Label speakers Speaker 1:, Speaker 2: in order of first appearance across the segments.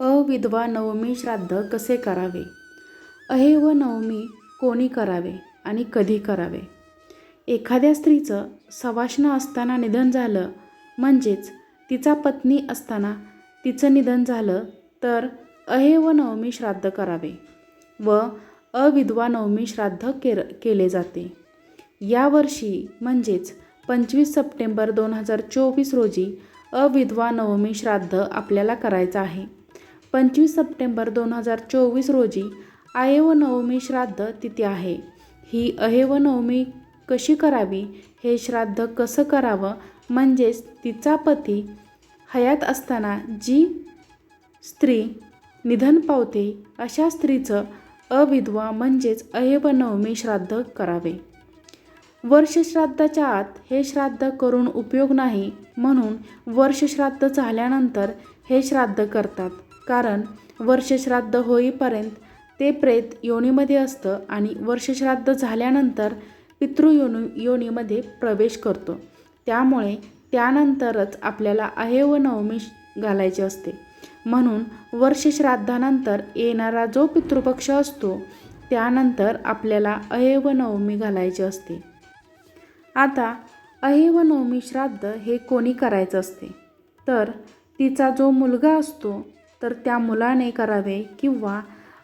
Speaker 1: अविधवा नवमी श्राद्ध कसे करावे? अहे व नवमी कोणी करावे आणि कधी करावे? एखाद्या स्त्रीचं सवाष्ण असताना निधन झालं म्हणजेच तिचा पत्नी असताना तिचं निधन झालं तर अहे व नवमी श्राद्ध करावे व अविधवा नवमी श्राद्ध केर केले जाते. यावर्षी म्हणजेच पंचवीस सप्टेंबर दोन हजार चोवीस रोजी अविधवा नवमी श्राद्ध आपल्याला करायचं आहे. पंचवीस सप्टेंबर दोन हजार चोवीस रोजी आयव नवमी श्राद्ध तिथी आहे. ही अहेव नवमी कशी करावी हे श्राद्ध कसं करावं म्हणजेच तिचा पती हयात असताना जी स्त्री निधन पावते अशा स्त्रीचं अविधवा म्हणजेच अहेव नवमी श्राद्ध करावे. वर्षश्राद्धाच्या आत हे श्राद्ध करून उपयोग नाही म्हणून वर्षश्राद्ध झाल्यानंतर हे श्राद्ध करतात. कारण वर्षश्राद्ध होईपर्यंत ते प्रेत योनीमध्ये असतं आणि वर्षश्राद्ध झाल्यानंतर पितृ योनी योनीमध्ये प्रवेश करतो. त्यामुळे त्यानंतरच आपल्याला अहेव नवमी घालायचे असते. म्हणून वर्षश्राद्धानंतर येणारा जो पितृपक्ष असतो त्यानंतर आपल्याला अहेव नवमी घालायची असते. आता अहेव नवमी श्राद्ध हे कोणी करायचं असते? तर तिचा जो मुलगा असतो तर त्या मुलाने करावे किंवा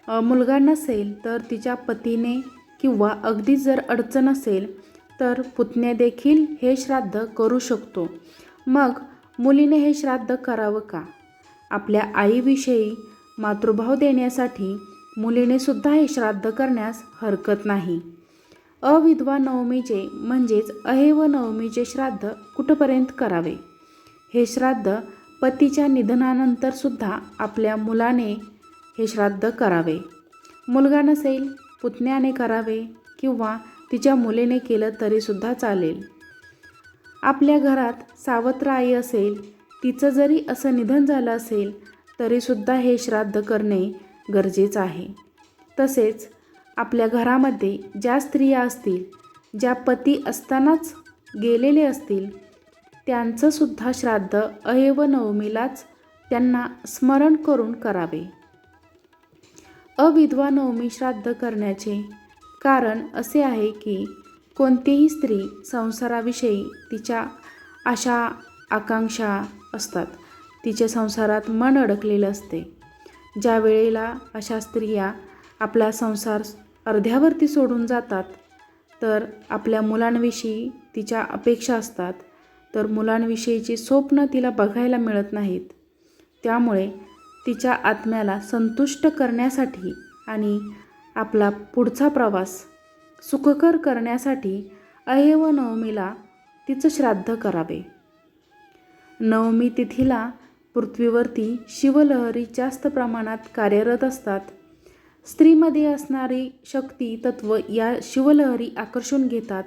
Speaker 1: मुलगा नसेल तर तिच्या पतीने किंवा अगदी जर अडचण असेल तर पुतणे देखील हे श्राद्ध करू शकतो. मग मुलीने हे श्राद्ध करावं का? आपल्या आईविषयी मातृभाव देण्यासाठी मुलीने सुद्धा हे श्राद्ध करण्यास हरकत नाही. अविधवा नवमीचे म्हणजेच अहेव नवमीचे श्राद्ध कुठपर्यंत करावे? हे श्राद्ध पतीच्या निधनानंतर सुद्धा आपल्या मुलाने हे श्राद्ध करावे. मुलगा नसेल पुतण्याने करावे किंवा तिच्या मुलीने केलं तरीसुद्धा चालेल. आपल्या घरात सावत्र आई असेल तिचं जरी असं निधन झालं असेल तरीसुद्धा हे श्राद्ध करणे गरजेचं आहे. तसेच आपल्या घरामध्ये ज्या स्त्रिया असतील ज्या पती असतानाच गेलेले असतील त्यांचंसुद्धा श्राद्ध अयवनवमीलाच त्यांना स्मरण करून करावे. अविधवा नवमी श्राद्ध करण्याचे कारण असे आहे की कोणतीही स्त्री संसाराविषयी तिच्या आशा आकांक्षा असतात. तिच्या संसारात मन अडकलेलं असते. ज्या वेळेला अशा स्त्रिया आपला संसार अर्ध्यावरती सोडून जातात तर आपल्या मुलांविषयी तिच्या अपेक्षा असतात. तर मुलांविषयीची स्वप्न तिला बघायला मिळत नाहीत. त्यामुळे तिच्या आत्म्याला संतुष्ट करण्यासाठी आणि आपला पुढचा प्रवास सुखकर करण्यासाठी अहेव नवमीला तिचं श्राद्ध करावे. नवमी तिथीला पृथ्वीवरती शिवलहरी जास्त प्रमाणात कार्यरत असतात. स्त्रीमध्ये असणारी शक्ती तत्व या शिवलहरी आकर्षून घेतात.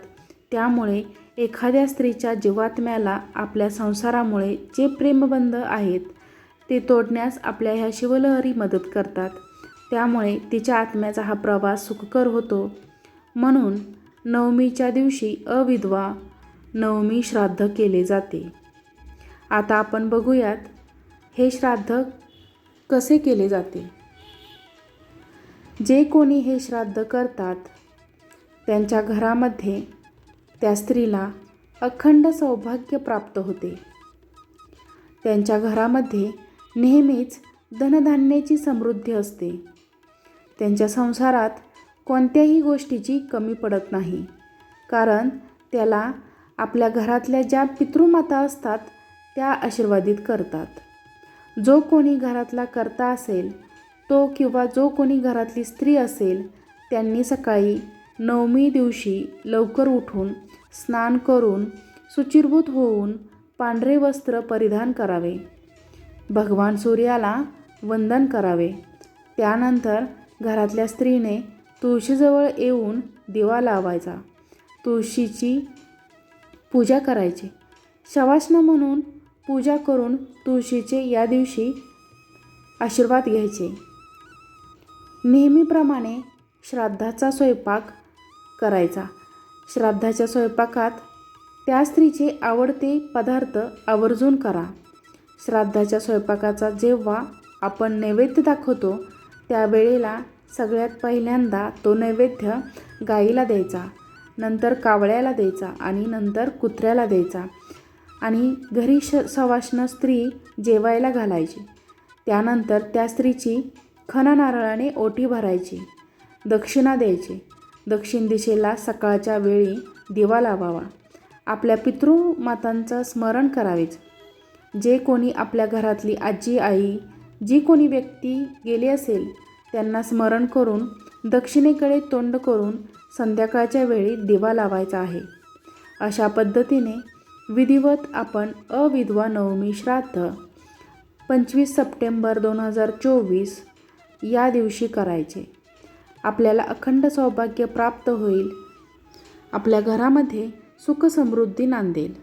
Speaker 1: त्यामुळे एखाद्या स्त्रीच्या जीवात्म्याला आपल्या संसारामुळे जे प्रेमबंध आहेत ते तोडण्यास आपल्या ह्या शिवलहरी मदत करतात. त्यामुळे तिच्या आत्म्याचा हा प्रवास सुखकर होतो. म्हणून नवमीच्या दिवशी अविधवा नवमी श्राद्ध केले जाते. आता आपण बघूयात हे श्राद्ध कसे केले जाते? जे कोणी हे श्राद्ध करतात त्यांच्या घरामध्ये त्या स्त्रीला अखंड सौभाग्य प्राप्त होते. त्यांच्या घरामध्ये नेहमीच धनधान्याची समृद्धी असते. त्यांच्या संसारात कोणत्याही गोष्टीची कमी पडत नाही. कारण त्याला आपल्या घरातल्या ज्या पितृमाता असतात त्या आशीर्वादित करतात. जो कोणी घरातला करता असेल तो किंवा जो कोणी घरातली स्त्री असेल त्यांनी सकाळी नवमी दिवशी लवकर उठून स्नान करून सुचिरभूत होऊन पांढरे वस्त्र परिधान करावे. भगवान सूर्याला वंदन करावे. त्यानंतर घरातल्या स्त्रीने तुळशीजवळ येऊन दिवा लावायचा. तुळशीची पूजा करायची. शवासनं म्हणून पूजा करून तुळशीचे या दिवशी आशीर्वाद घ्यायचे. नेहमीप्रमाणे श्राद्धाचा स्वयंपाक करायचा. श्राद्धाच्या स्वयंपाकात त्या स्त्रीचे आवडते पदार्थ आवर्जून करा. श्राद्धाच्या स्वयंपाकाचा जेव्हा आपण नैवेद्य दाखवतो त्यावेळेला सगळ्यात पहिल्यांदा तो नैवेद्य गाईला द्यायचा नंतर कावळ्याला द्यायचा आणि नंतर कुत्र्याला द्यायचा आणि घरी श सवाष्ण स्त्री जेवायला घालायची. त्यानंतर त्या स्त्रीची खन नारळाने ओटी भरायची दक्षिणा द्यायची दक्षिण दिशेला सकाळच्या वेळी दिवा लावावा. आपल्या पितृमातांचं स्मरण करावेच. जे कोणी आपल्या घरातली आजी आई जी कोणी व्यक्ती गेली असेल त्यांना स्मरण करून दक्षिणेकडे तोंड करून संध्याकाळच्या वेळी दिवा लावायचा आहे. अशा पद्धतीने विधिवत आपण अविधवा नवमी श्राद्ध पंचवीस सप्टेंबर दोन हजार चोवीस या दिवशी करायचे. आपल्याला अखंड सौभाग्य प्राप्त होईल. आपल्या घरामध्ये सुख समृद्धी नांदेल.